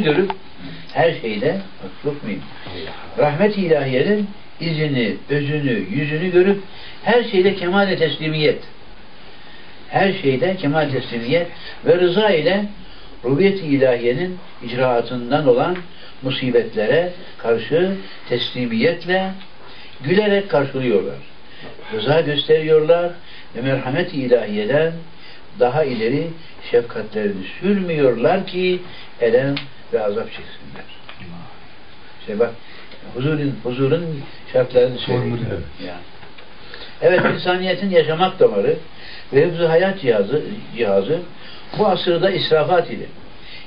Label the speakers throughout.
Speaker 1: görüp her şeyde çok mühim. Rahmet ilahiyenin izini, özünü, yüzünü görüp her şeyde kemal teslimiyet. Her şeyde kemal teslimiyet ve rıza ile rubiyet-i ilahiyenin icraatından olan musibetlere karşı teslimiyetle gülerek karşılıyorlar. Rıza gösteriyorlar ve merhamet-i ilahiyeden daha ileri şefkatlerini sürmüyorlar ki elem ve azap çeksinler. İşte bak huzurun, huzurun şartlarını söylüyor. Yani. Evet insaniyetin yaşamak damarı ve hıfzı hayat cihazı, cihazı bu asırda israfat ile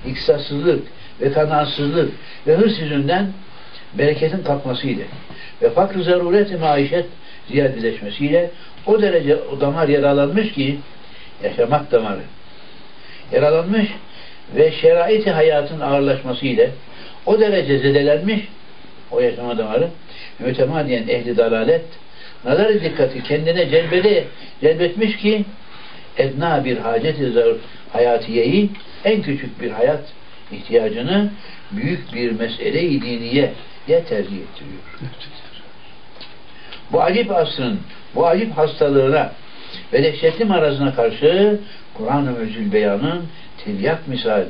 Speaker 1: iktisatsızlık ve kanaatsızlık ve hırs yüzünden bereketin kalkmasıyla ve fakr zaruret maişet ziyadeleşmesiyle o derece o damar yaralanmış ki yaşamak damarı yaralanmış ve şerait-i hayatın ağırlaşmasıyla o derece zedelenmiş o yaşama damarı mütemadiyen ehli dalalet nazar dikkati kendine celbede celbetmiş ki edna bir hacet-i hayatiyeyi en küçük bir hayat ihtiyacını büyük bir mesele-i diniye tercih ettiriyor. Bu acip asrın, bu acip hastalığına ve dehşetli marazına karşı Kur'an-ı Müzül Beyan'ın tiryak misal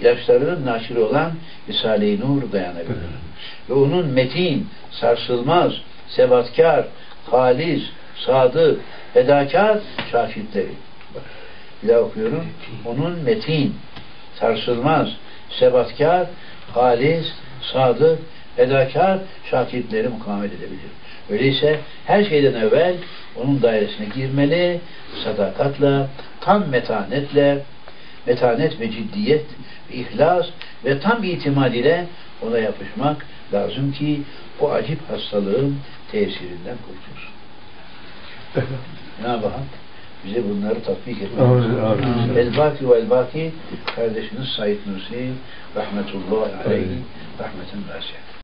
Speaker 1: ilaçlarının naşiri olan Risale-i Nur dayanabilir. Ve onun metin, sarsılmaz, sebatkar, halis, sadık, fedakar şahitleri. Bak, bir daha okuyorum. Onun metin, sarsılmaz, sebatkar, halis, sadık, fedakar şahitleri mukavemet edebilir. Öyleyse her şeyden evvel onun dairesine girmeli, sadakatla, tam metanetle, metanet ve ciddiyet ve ihlas ve tam itimad ile ona yapışmak lazım ki o acip hastalığın tesirinden kurtulsun. Cenab-ı Hak bize bunları tatbik etmelidir. El-Baki ve El-Baki kardeşiniz Said Nursi rahmetullahi aleyhi rahmetin vasiye.